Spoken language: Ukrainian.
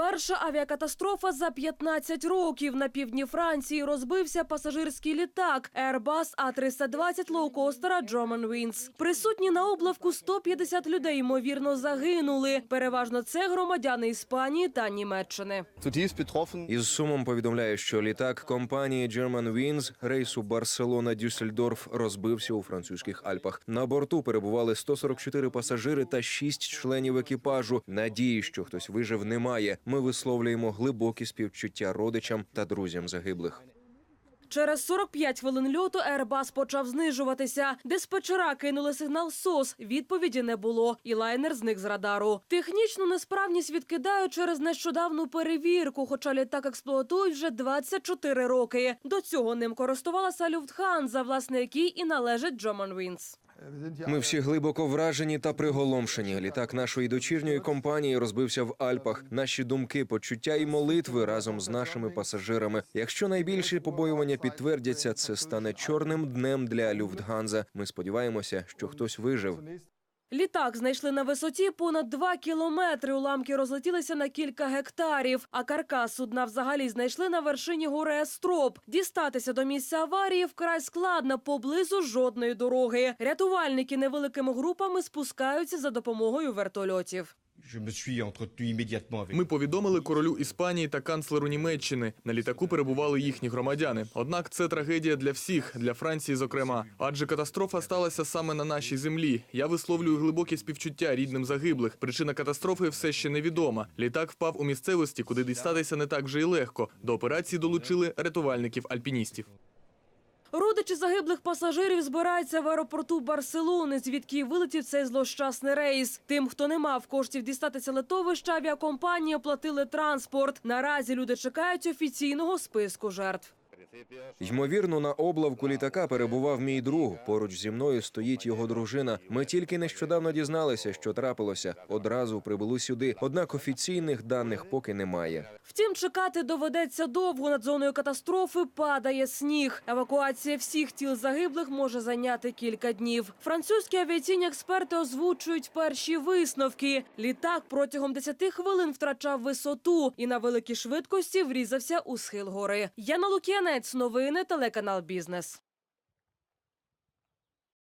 Перша авіакатастрофа за 15 років на півдні Франції розбився пасажирський літак Airbus A320 лоукостера Germanwings. Присутні на облавку 150 людей ймовірно загинули. Переважно це громадяни Іспанії та Німеччини. Із сумом повідомляє, що літак компанії Germanwings рейсу Барселона-Дюссельдорф розбився у французьких Альпах. На борту перебували 144 пасажири та 6 членів екіпажу. Надії, що хтось вижив, немає. Ми висловлюємо глибокі співчуття родичам та друзям загиблих. Через 45 хвилин льоту Airbus почав знижуватися. Диспетчера кинули сигнал СОС. Відповіді не було, і лайнер зник з радару. Технічну несправність відкидають через нещодавну перевірку, хоча літак експлуатують вже 24 роки. До цього ним користувалася Люфтханза, власне якій і належить Germanwings. Ми всі глибоко вражені та приголомшені. Літак нашої дочірньої компанії розбився в Альпах. Наші думки, почуття і молитви разом з нашими пасажирами. Якщо найбільші побоювання підтвердяться, це стане чорним днем для Люфтганза. Ми сподіваємося, що хтось вижив. Літак знайшли на висоті понад 2 кілометри. Уламки розлетілися на кілька гектарів. А каркас судна взагалі знайшли на вершині гори Естроп. Дістатися до місця аварії вкрай складно поблизу жодної дороги. Рятувальники невеликими групами спускаються за допомогою вертольотів. Ми повідомили королю Іспанії та канцлеру Німеччини. На літаку перебували їхні громадяни. Однак це трагедія для всіх, для Франції, зокрема. Адже катастрофа сталася саме на нашій землі. Я висловлюю глибокі співчуття рідним загиблих. Причина катастрофи все ще невідома. Літак впав у місцевості, куди дістатися не так вже й легко. До операції долучили рятувальників-альпіністів. Родичі загиблих пасажирів збираються в аеропорту Барселони, звідки вилетів цей злощасний рейс. Тим, хто не мав коштів дістатися литовища, авіакомпанії оплатили транспорт. Наразі люди чекають офіційного списку жертв. Ймовірно, на облавку літака перебував мій друг. Поруч зі мною стоїть його дружина. Ми тільки нещодавно дізналися, що трапилося. Одразу прибули сюди. Однак офіційних даних поки немає. Втім, чекати доведеться довго. Над зоною катастрофи падає сніг. Евакуація всіх тіл загиблих може зайняти кілька днів. Французькі авіаційні експерти озвучують перші висновки. Літак протягом 10 хвилин втрачав висоту і на великій швидкості врізався у схил гори. Яна Лук'янець, новини, телеканал Бізнес.